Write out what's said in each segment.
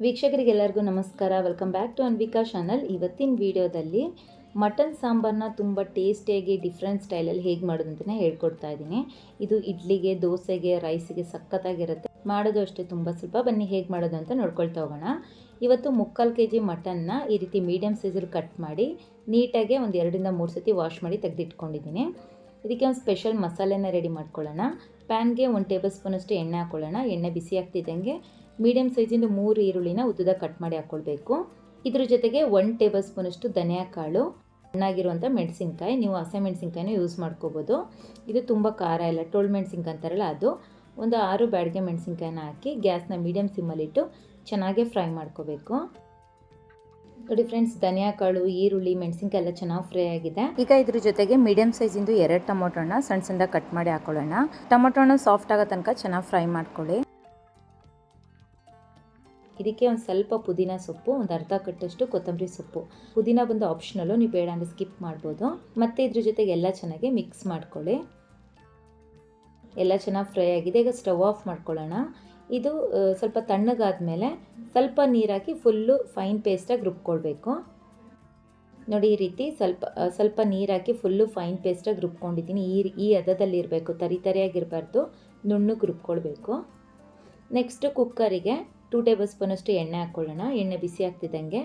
ವೀಕ್ಷಕರಿಗೆಲ್ಲರಿಗೂ ನಮಸ್ಕಾರ. Welcome back to Anvika channel ಇವತ್ತಿನ ವಿಡಿಯೋದಲ್ಲಿ ಮಟನ್ ಸಾಂಬಾರನ್ನ ತುಂಬ ಟೇಸ್ಟಿಯಾಗಿ ಡಿಫ್ರೆಂಟ್ ಸ್ಟೈಲಲ್ಲಿ ಹೇಗೆ ಮಾಡೋದು ಅಂತಲೇ ಹೇಳ್ಕೊಡ್ತಾ ಇದ್ದೀನಿ. ಇದು ಇಡ್ಲಿಗೆ, ದೋಸೆಗೆ ರೈಸಿಗೆ ಸಖತ್ತಾಗಿರುತ್ತೆ. ಮಾಡೋದು ಅಷ್ಟೇ ತುಂಬ ಸ್ವಲ್ಪ. ಬನ್ನಿ ಹೇಗೆ ಮಾಡೋದು ಅಂತ ನೋಡ್ಕೊಳ್ತಾ ಹೋಗೋಣ. ಇವತ್ತು ಮುಕ್ಕಾಲು ಕೆ ಜಿ ಮಟನ್ನ ಈ ರೀತಿ ಮೀಡಿಯಮ್ ಸೈಜಲ್ಲಿ ಕಟ್ ಮಾಡಿ ನೀಟಾಗಿ ಒಂದು ಎರಡರಿಂದ ಮೂರು ಸತಿ ವಾಶ್ ಮಾಡಿ ತೆಗೆದಿಟ್ಕೊಂಡಿದ್ದೀನಿ. ಇದಕ್ಕೆ ಒಂದು ಸ್ಪೆಷಲ್ ಮಸಾಲೆನ ರೆಡಿ ಮಾಡ್ಕೊಳ್ಳೋಣ. ಪ್ಯಾನ್ಗೆ ಒಂದು ಟೇಬಲ್ ಸ್ಪೂನಷ್ಟು ಎಣ್ಣೆ ಹಾಕ್ಕೊಳ್ಳೋಣ ಎಣ್ಣೆ ಬಿಸಿ ಆಗ್ತಿದ್ದಂಗೆ ಮೀಡಿಯಮ್ ಸೈಜಿಂದು ಮೂರು ಈರುಳ್ಳಿನ ಉದ್ದದ ಕಟ್ ಮಾಡಿ ಹಾಕ್ಕೊಳ್ಬೇಕು ಇದ್ರ ಜೊತೆಗೆ ಒನ್ ಟೇಬಲ್ ಸ್ಪೂನಷ್ಟು ಧನಿಯಾ ಕಾಳು ಚೆನ್ನಾಗಿರುವಂಥ ಮೆಣಸಿನ್ಕಾಯಿ, ನೀವು ಹಸೆ ಮೆಣಸಿನ್ಕಾಯಿನ ಯೂಸ್ ಮಾಡ್ಕೋಬೋದು. ಇದು ತುಂಬ ಖಾರ ಇಲ್ಲ ಟೋಳ್ ಮೆಣಸಿನ್ಕಾಯಿ ಅಂತಾರಲ್ಲ ಅದು. ಒಂದು ಆರು ಬ್ಯಾಡಿಗೆ ಮೆಣಸಿನ್ಕಾಯಿನ ಹಾಕಿ ಗ್ಯಾಸ್ನ ಮೀಡಿಯಮ್ ಸಿಮ್ಮಲ್ಲಿಟ್ಟು ಚೆನ್ನಾಗೆ ಫ್ರೈ ಮಾಡ್ಕೋಬೇಕು. ನೋಡಿ ಫ್ರೆಂಡ್ಸ್, ಧನಿಯಾ ಕಾಳು, ಈರುಳ್ಳಿ, ಮೆಣಸಿನ್ಕಾಯಿ ಎಲ್ಲ ಚೆನ್ನಾಗಿ ಫ್ರೈ ಆಗಿದೆ. ಈಗ ಇದ್ರ ಜೊತೆಗೆ ಮೀಡಿಯಮ್ ಸೈಜಿಂದು ಎರಡು ಟೊಮೊಟೊನ ಸಣ್ಣ ಸಣ್ಣ ಕಟ್ ಮಾಡಿ ಹಾಕೊಳ್ಳೋಣ. ಟೊಮೊಟೊನ ಸಾಫ್ಟ್ ಆಗೋ ತನಕ ಚೆನ್ನಾಗಿ ಫ್ರೈ ಮಾಡ್ಕೊಳ್ಳಿ. ಇದಕ್ಕೆ ಒಂದು ಸ್ವಲ್ಪ ಪುದೀನ ಸೊಪ್ಪು, ಒಂದು ಅರ್ಧ ಕಟ್ಟಷ್ಟು ಕೊತ್ತಂಬರಿ ಸೊಪ್ಪು. ಪುದೀನ ಬಂದು ಆಪ್ಷನಲ್ಲು ನೀವು ಬೇಡ ಅಂದರೆ ಸ್ಕಿಪ್ ಮಾಡ್ಬೋದು. ಮತ್ತು ಇದ್ರ ಜೊತೆಗೆ ಎಲ್ಲ ಚೆನ್ನಾಗಿ ಮಿಕ್ಸ್ ಮಾಡ್ಕೊಳ್ಳಿ. ಎಲ್ಲ ಚೆನ್ನಾಗಿ ಫ್ರೈ ಆಗಿದೆ, ಈಗ ಸ್ಟವ್ ಆಫ್ ಮಾಡ್ಕೊಳ್ಳೋಣ. ಇದು ಸ್ವಲ್ಪ ತಣ್ಣಗಾದ ಮೇಲೆ ಸ್ವಲ್ಪ ನೀರಾಕಿ ಫುಲ್ಲು ಫೈನ್ ಪೇಸ್ಟಾಗಿ ರುಬ್ಕೊಳ್ಬೇಕು. ನೋಡಿ ಈ ರೀತಿ ಸ್ವಲ್ಪ ಸ್ವಲ್ಪ ನೀರಾಕಿ ಫುಲ್ಲು ಫೈನ್ ಪೇಸ್ಟಾಗಿ ರುಬ್ಕೊಂಡಿದ್ದೀನಿ. ಈ ಈ ಹದದಲ್ಲಿರಬೇಕು, ತರಿ ತರಿಯಾಗಿರಬಾರ್ದು, ನುಣ್ಣಗೆ ರುಬ್ಕೊಳ್ಬೇಕು. ನೆಕ್ಸ್ಟು ಕುಕ್ಕರಿಗೆ ಟೂ ಟೇಬಲ್ ಸ್ಪೂನಷ್ಟು ಎಣ್ಣೆ ಹಾಕ್ಕೊಳ್ಳೋಣ. ಎಣ್ಣೆ ಬಿಸಿ ಆಗ್ತಿದ್ದಂಗೆ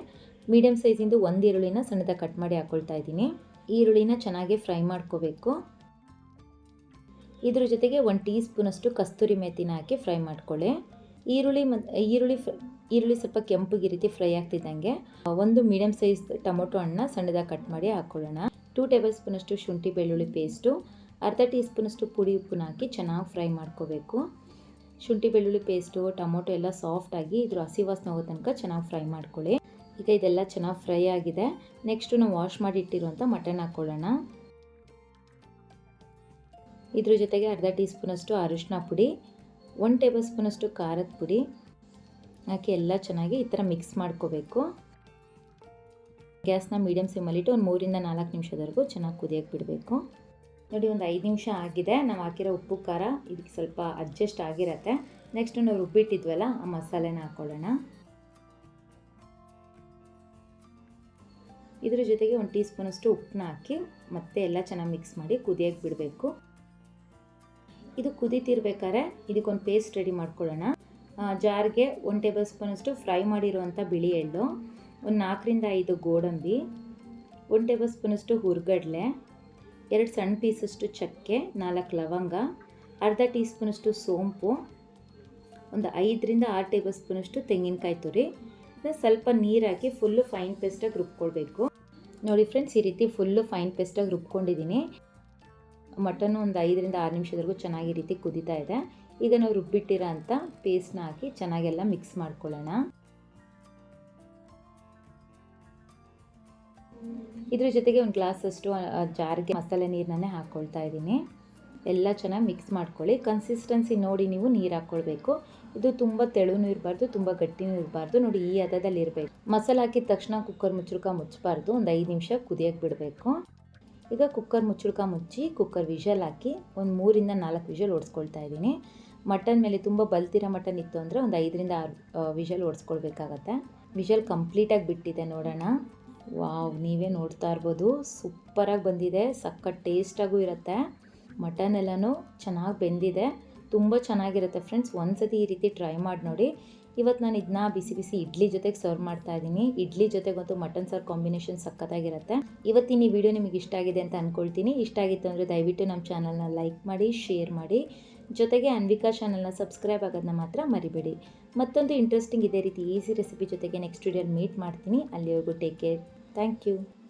ಮೀಡಿಯಮ್ ಸೈಜಿಂದು ಒಂದು ಈರುಳ್ಳಿನ ಸಣ್ಣದಾಗಿ ಕಟ್ ಮಾಡಿ ಹಾಕ್ಕೊಳ್ತಾ ಇದ್ದೀನಿ. ಈರುಳ್ಳಿನ ಚೆನ್ನಾಗಿ ಫ್ರೈ ಮಾಡ್ಕೋಬೇಕು. ಇದ್ರ ಜೊತೆಗೆ ಒಂದು ಟೀ ಸ್ಪೂನಷ್ಟು ಕಸ್ತೂರಿ ಮೆತ್ತಿನ ಹಾಕಿ ಫ್ರೈ ಮಾಡ್ಕೊಳ್ಳಿ. ಈರುಳ್ಳಿ ಮತ್ತು ಈರುಳ್ಳಿ ಈರುಳ್ಳಿ ಸ್ವಲ್ಪ ಕೆಂಪುಗೆ ರೀತಿ ಫ್ರೈ ಆಗ್ತಿದ್ದಂಗೆ ಒಂದು ಮೀಡಿಯಮ್ ಸೈಜ್ ಟೊಮೊಟೊ ಹಣ್ಣನ್ನ ಸಣ್ಣದಾಗಿ ಕಟ್ ಮಾಡಿ ಹಾಕ್ಕೊಳ್ಳೋಣ ಟೂ ಟೇಬಲ್ ಸ್ಪೂನಷ್ಟು ಶುಂಠಿ ಬೆಳ್ಳುಳ್ಳಿ ಪೇಸ್ಟು ಅರ್ಧ ಟೀ ಸ್ಪೂನಷ್ಟು ಪುಡಿ ಉಪ್ಪನ್ನ ಹಾಕಿ ಚೆನ್ನಾಗಿ ಫ್ರೈ ಮಾಡ್ಕೋಬೇಕು. ಶುಂಠಿ, ಬೆಳ್ಳುಳ್ಳಿ ಪೇಸ್ಟು ಟೊಮೊಟೊ ಎಲ್ಲ ಸಾಫ್ಟಾಗಿ ಇದ್ರ ಹಸಿ ವಾಸನೆ ಹೋಗೋ ತನಕ ಚೆನ್ನಾಗಿ ಫ್ರೈ ಮಾಡ್ಕೊಳ್ಳಿ. ಈಗ ಇದೆಲ್ಲ ಚೆನ್ನಾಗಿ ಫ್ರೈ ಆಗಿದೆ. ನೆಕ್ಸ್ಟು ನಾವು ವಾಶ್ ಮಾಡಿ ಇಟ್ಟಿರುವಂಥ ಮಟನ್ ಹಾಕ್ಕೊಳ್ಳೋಣ ಇದ್ರ ಜೊತೆಗೆ ಅರ್ಧ ಟೀ ಸ್ಪೂನಷ್ಟು ಅರಿಶಿನ ಪುಡಿ ಒನ್ ಟೇಬಲ್ ಸ್ಪೂನಷ್ಟು ಖಾರದ ಪುಡಿ ಹಾಕಿ ಎಲ್ಲ ಚೆನ್ನಾಗಿ ಈ ಥರ ಮಿಕ್ಸ್ ಮಾಡ್ಕೋಬೇಕು. ಗ್ಯಾಸ್ನ ಮೀಡಿಯಮ್ ಸಿಮ್ಮಲ್ಲಿಟ್ಟು ಒಂದು ಮೂರಿಂದ ನಾಲ್ಕು ನಿಮಿಷದವರೆಗೂ ಚೆನ್ನಾಗಿ ಕುದಿಯೋಕ್ಕೆ ಬಿಡಬೇಕು. ನೋಡಿ, ಒಂದು ಐದು ನಿಮಿಷ ಆಗಿದೆ. ನಾವು ಹಾಕಿರೋ ಉಪ್ಪು, ಖಾರ ಇದಕ್ಕೆ ಸ್ವಲ್ಪ ಅಡ್ಜಸ್ಟ್ ಆಗಿರತ್ತೆ. ನೆಕ್ಸ್ಟ್ ನಾವು ರುಬ್ಬಿಟ್ಟಿದ್ವಲ್ಲ ಆ ಮಸಾಲೆನ ಹಾಕ್ಕೊಳ್ಳೋಣ ಇದ್ರ ಜೊತೆಗೆ ಒಂದು ಟೀ ಸ್ಪೂನಷ್ಟು ಉಪ್ಪನ್ನ ಹಾಕಿ, ಮತ್ತೆ ಎಲ್ಲ ಚೆನ್ನಾಗಿ ಮಿಕ್ಸ್ ಮಾಡಿ ಕುದಿಯೋಕ್ಕೆ ಬಿಡಬೇಕು. ಇದು ಕುದೀತಿರ್ಬೇಕಾದ್ರೆ ಇದಕ್ಕೊಂದು ಪೇಸ್ಟ್ ರೆಡಿ ಮಾಡ್ಕೊಳ್ಳೋಣ. ಜಾರಿಗೆ ಒಂದು ಟೇಬಲ್ ಸ್ಪೂನಷ್ಟು ಫ್ರೈ ಮಾಡಿರುವಂಥ ಬಿಳಿ ಎಳ್ಳು, ಒಂದು ನಾಲ್ಕರಿಂದ ಐದು ಗೋಡಂಬಿ, ಒಂದು ಟೇಬಲ್ ಸ್ಪೂನಷ್ಟು ಹುರ್ಗಡ್ಲೆ ಎರಡು ಸಣ್ಣ ಪೀಸಷ್ಟು ಚಕ್ಕೆ, ನಾಲ್ಕು ಲವಂಗ, ಅರ್ಧ ಟೀ ಸ್ಪೂನಷ್ಟು ಸೋಂಪು, ಒಂದು ಐದರಿಂದ ಆರು ಟೇಬಲ್ ಸ್ಪೂನಷ್ಟು ತೆಂಗಿನಕಾಯಿ ತುರಿ ಸ್ವಲ್ಪ ನೀರು ಹಾಕಿ ಫುಲ್ಲು ಫೈನ್ ಪೇಸ್ಟಾಗಿ ರುಬ್ಕೊಳ್ಬೇಕು. ನೋಡಿ ಫ್ರೆಂಡ್ಸ್, ಈ ರೀತಿ ಫುಲ್ಲು ಫೈನ್ ಪೇಸ್ಟಾಗಿ ರುಬ್ಕೊಂಡಿದ್ದೀನಿ. ಮಟನ್ ಒಂದು ಐದರಿಂದ ಆರು ನಿಮಿಷದವರೆಗೂ ಚೆನ್ನಾಗಿ ರೀತಿ ಕುದೀತಾ ಇದೆ. ಈಗ ನಾವು ರುಬ್ಬಿಟ್ಟಿರೋ ಅಂಥ ಪೇಸ್ಟ್ನ ಹಾಕಿ ಚೆನ್ನಾಗೆಲ್ಲ ಮಿಕ್ಸ್ ಮಾಡ್ಕೊಳ್ಳೋಣ. ಇದ್ರ ಜೊತೆಗೆ ಒಂದು ಗ್ಲಾಸಷ್ಟು ಜಾರಿಗೆ ಮಸಾಲೆ ನೀರನ್ನೇ ಹಾಕ್ಕೊಳ್ತಾ ಇದ್ದೀನಿ. ಎಲ್ಲ ಚೆನ್ನಾಗಿ ಮಿಕ್ಸ್ ಮಾಡ್ಕೊಳ್ಳಿ. ಕನ್ಸಿಸ್ಟೆನ್ಸಿ ನೋಡಿ ನೀವು ನೀರು ಹಾಕ್ಕೊಳ್ಬೇಕು ಇದು ತುಂಬ ತೆಳುನೂ ಇರಬಾರ್ದು, ತುಂಬ ಗಟ್ಟಿನೂ ಇರಬಾರ್ದು. ನೋಡಿ ಈ ಹದದಲ್ಲಿ ಇರಬೇಕು. ಮಸಾಲ ಹಾಕಿದ ತಕ್ಷಣ ಕುಕ್ಕರ್ ಮುಚ್ಚುಳ್ಕ ಮುಚ್ಚಬಾರ್ದು. ಒಂದು ಐದು ನಿಮಿಷ ಕುದಿಯೋಕ್ಕೆ ಬಿಡಬೇಕು. ಈಗ ಕುಕ್ಕರ್ ಮುಚ್ಚುಳ್ಕ ಮುಚ್ಚಿ ಕುಕ್ಕರ್ ವಿಷಲ್ ಹಾಕಿ ಒಂದು ಮೂರಿಂದ ನಾಲ್ಕು ವಿಷಲ್ ಓಡಿಸ್ಕೊಳ್ತಾ ಇದ್ದೀನಿ. ಮಟನ್ ಮೇಲೆ ತುಂಬ ಬಲ್ತಿರೋ ಮಟನ್ ಇತ್ತು ಅಂದರೆ ಒಂದು ಐದರಿಂದ ಆರು ವಿಷಲ್ ಓಡಿಸ್ಕೊಳ್ಬೇಕಾಗತ್ತೆ. ವಿಷಲ್ ಕಂಪ್ಲೀಟಾಗಿ ಬಿಟ್ಟಿದೆ ನೋಡೋಣ. ವಾವ್, ನೀವೇ ನೋಡ್ತಾ ಇರ್ಬೋದು. ಸೂಪರಾಗಿ ಬಂದಿದೆ. ಸಖತ್ ಟೇಸ್ಟಾಗೂ ಇರುತ್ತೆ. ಮಟನ್ ಎಲ್ಲನೂ ಚೆನ್ನಾಗಿ ಬೆಂದಿದೆ. ತುಂಬ ಚೆನ್ನಾಗಿರುತ್ತೆ ಫ್ರೆಂಡ್ಸ್. ಒಂದ್ಸತಿ ಈ ರೀತಿ ಟ್ರೈ ಮಾಡಿ ನೋಡಿ. ಇವತ್ತು ನಾನು ಇದನ್ನ ಬಿಸಿ ಬಿಸಿ ಇಡ್ಲಿ ಜೊತೆಗೆ ಸರ್ವ್ ಮಾಡ್ತಾ ಇದ್ದೀನಿ. ಇಡ್ಲಿ ಜೊತೆಗಂತೂ ಮಟನ್ ಸಾರು ಕಾಂಬಿನೇಷನ್ ಸಖತ್ತಾಗಿರುತ್ತೆ. ಇವತ್ತಿನ ಈ ವಿಡಿಯೋ ನಿಮಗೆ ಇಷ್ಟ ಆಗಿದೆ ಅಂತ ಅಂದ್ಕೊಳ್ತೀನಿ ಇಷ್ಟ ಆಗಿತ್ತು ಅಂದರೆ ದಯವಿಟ್ಟು ನಮ್ಮ ಚಾನಲ್ನ ಲೈಕ್ ಮಾಡಿ, ಶೇರ್ ಮಾಡಿ. ಜೊತೆಗೆ ಅನ್ವಿಕಾ ಚಾನಲ್ನ ಸಬ್ಸ್ಕ್ರೈಬ್ ಆಗೋದನ್ನ ಮಾತ್ರ ಮರಿಬೇಡಿ. ಮತ್ತೊಂದು ಇಂಟ್ರೆಸ್ಟಿಂಗ್ ಇದೇ ರೀತಿ ಈಸಿ ರೆಸಿಪಿ ಜೊತೆಗೆ ನೆಕ್ಸ್ಟ್ ವಿಡಿಯೋಲಿ ಮೀಟ್ ಮಾಡ್ತೀನಿ. ಅಲ್ಲಿವರೆಗೂ ಟೇಕ್ ಕೇರ್ ಥ್ಯಾಂಕ್ ಯು